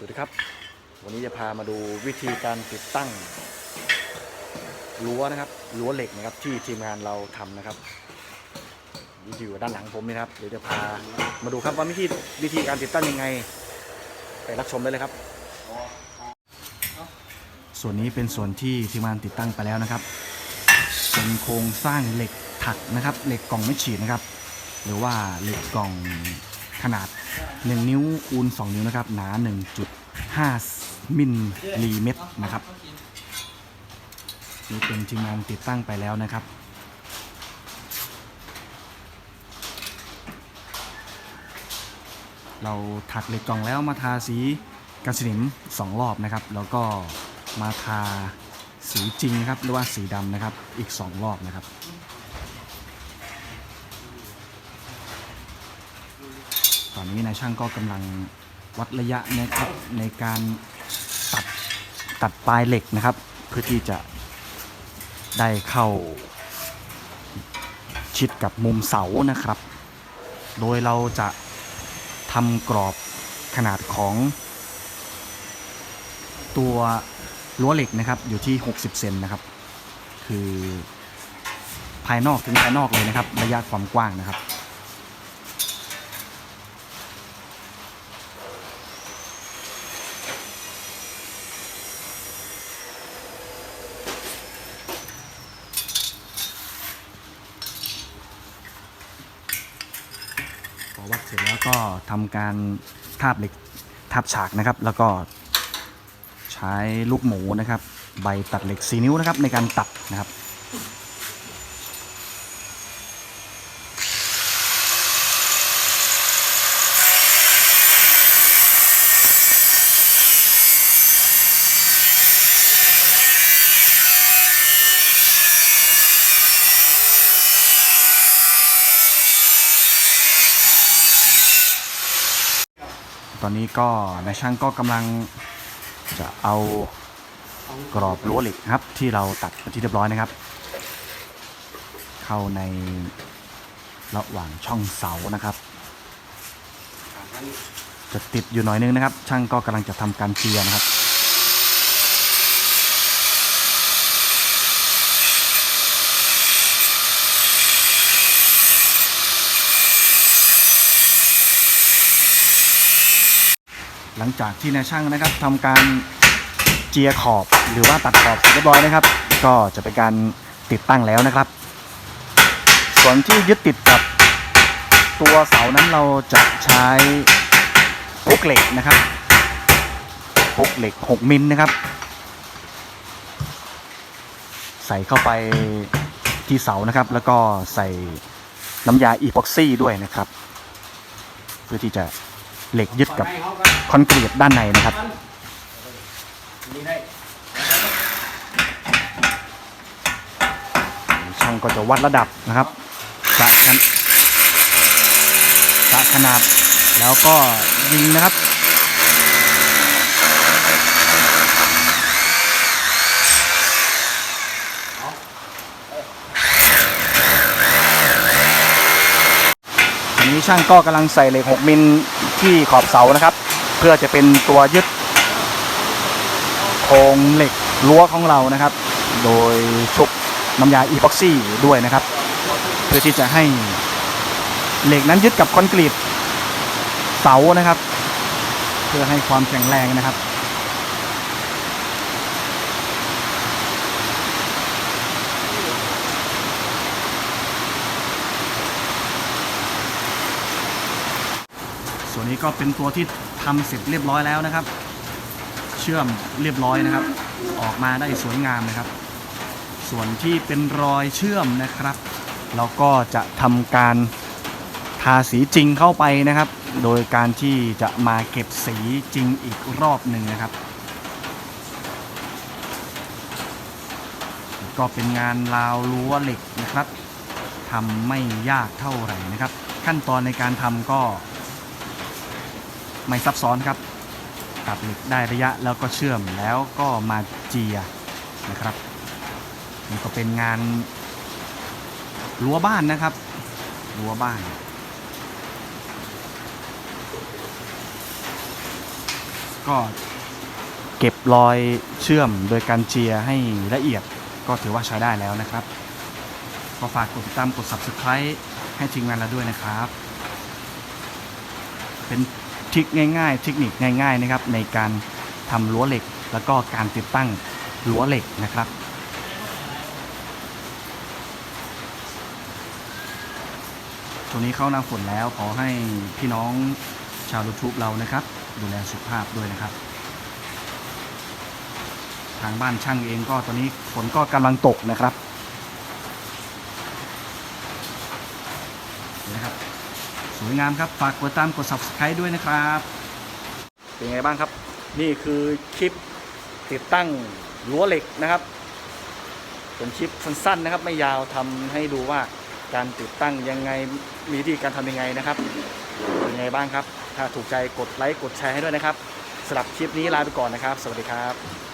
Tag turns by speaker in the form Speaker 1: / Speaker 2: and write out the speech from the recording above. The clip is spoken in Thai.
Speaker 1: สวัสดีครับ วันนี้จะพามาดูวิธีการติดตั้งรั้วนะครับรั้วเหล็กนะครับที่ทีมงานเราทำนะครับนี่อยู่ด้านหลังผมนี่นะครับเดี๋ยวจะพามาดูครับว่าวิธีวิธีการติดตั้งยังไง ไปรับชมได้เลยครับ ส่วนนี้เป็นส่วนที่ทีมงานติดตั้งไปแล้วนะครับเป็นโครงสร้างเหล็กถักนะครับ เหล็กกล่องไม่ฉีดนะครับ หรือว่าเหล็กกล่อง ขนาด 1 นิ้วคูณ 2 นิ้วนะครับ หนา 1.5 มิลลิเมตรนะครับนี่เป็นทีมงานติดตั้งไปแล้วนะครับ เราถักเหล็กกล่องแล้วมาทาสีกันสนิมสองรอบนะครับ แล้วก็มาทาสีจริงนะครับหรือว่าสีดำนะครับอีก 2 รอบนะครับ ตอนนี้นายช่างก็กำลังวัดระยะนะครับในการตัดตัดปลายเหล็กนะครับ เพื่อที่จะได้เข้าชิดกับมุมเสานะครับ โดยเราจะทำกรอบขนาดของ ตัวรั้วเหล็กนะครับอยู่ที่ 60 เซนนะครับ คือภายนอกถึงภายนอกเลยนะครับ ระยะความกว้างนะครับ วัดเสร็จแล้วก็ทำการทาบเหล็กทับฉากนะครับ แล้วก็ใช้ลูกหมูนะครับ ใบตัดเหล็ก 4 นิ้วนะครับในการตัดนะครับ ตอนนี้ก็นายช่างก็กำลังจะเอากรอบรั้วเหล็กครับ ที่เราตัดเป็นที่เรียบร้อยนะครับ เข้าในระหว่างช่องเสานะครับ จะติดอยู่หน่อยนึงนะครับ ช่างก็กำลังจะทำการเจียร์นะครับ หลังจากที่นายช่างนะครับทำการเจียขอบหรือว่าตัดขอบเสร็จเรียบร้อยนะครับ ก็จะเป็นการติดตั้งแล้วนะครับ ส่วนที่ยึดติดกับตัวเสานั้นเราจะใช้พุกเหล็กนะครับพุกเหล็ก 6 มิลนะครับ ใส่เข้าไปที่เสานะครับ แล้วก็ใส่น้ำยาอีพ็อกซี่ด้วยนะครับ เพื่อที่จะเหล็กยึดกับ คอนกรีตด้านในนะครับ ช่างก็จะวัดระดับนะครับกะกันกะขนาดแล้วก็ยิงนะครับอันนี้ช่างก็กำลังใส่เหล็ก 6 มิลที่ขอบเสานะครับ เพื่อจะเป็นตัวยึดโครงเหล็กรั้วของเรานะครับ โดยชุบน้ำยาอีพ็อกซี่ด้วยนะครับ เพื่อที่จะให้เหล็กนั้นยึดกับคอนกรีตเสานะครับ เพื่อให้ความแข็งแรงนะครับส่วนนี้ก็เป็นตัวที่ ทำเสร็จเรียบร้อยแล้วนะครับ เชื่อมเรียบร้อยนะครับ ออกมาได้สวยงามนะครับ ส่วนที่เป็นรอยเชื่อมนะครับ เราก็จะทำการทาสีจริงเข้าไปนะครับ โดยการที่จะมาเก็บสีจริงอีกรอบหนึ่งนะครับ ก็เป็นงานราวรั้วเหล็กนะครับทำไม่ยากเท่าไหร่นะครับ ขั้นตอนในการทำก็ ไม่ซับซ้อนครับ ตัดเหล็กได้ระยะแล้วก็เชื่อมแล้วก็มาเจียนะครับนี่ก็เป็นงานรั้วบ้านนะครับรั้วบ้านกก็เก็บรอยเชื่อมโดยการเจียให้ละเอียดก็ถือว่าใช้ได้แล้วนะครับ ก็ฝากกดติดตามกด subscribe ให้ทีมงานเราด้วยนะครับ เป็น ทริคง่ายๆ เทคนิคง่ายๆนะครับในการทำรั้วเหล็ก แล้วก็การติดตั้งรั้วเหล็กนะครับช่วนี้เข้าหน้าฝนแล้วขอให้พี่น้องชาว YouTube เรานะครับ ดูแลสุขภาพด้วยนะครับ ทางบ้านช่างเองก็ตอนนี้ฝนก็กำลังตกนะครับเห็นนะครับ ส วยงามครับ ฝากกดตามกด subscribe ด้วยนะครับ เป็นไงบ้างครับ นี่คือคลิปติดตั้งรั้วเหล็กนะครับเป็นคลิปสั้นๆนะครับ ไม่ยาวทำให้ดูว่าการติดตั้งยังไงมีวิธีการทำยังไงนะครับเป็นไงบ้างครับ ถ้าถูกใจกดไลค์กดแชร์ให้ด้วยนะครับสำหรับคลิปนี้ลาไปก่อนนะครับ สวัสดีครับ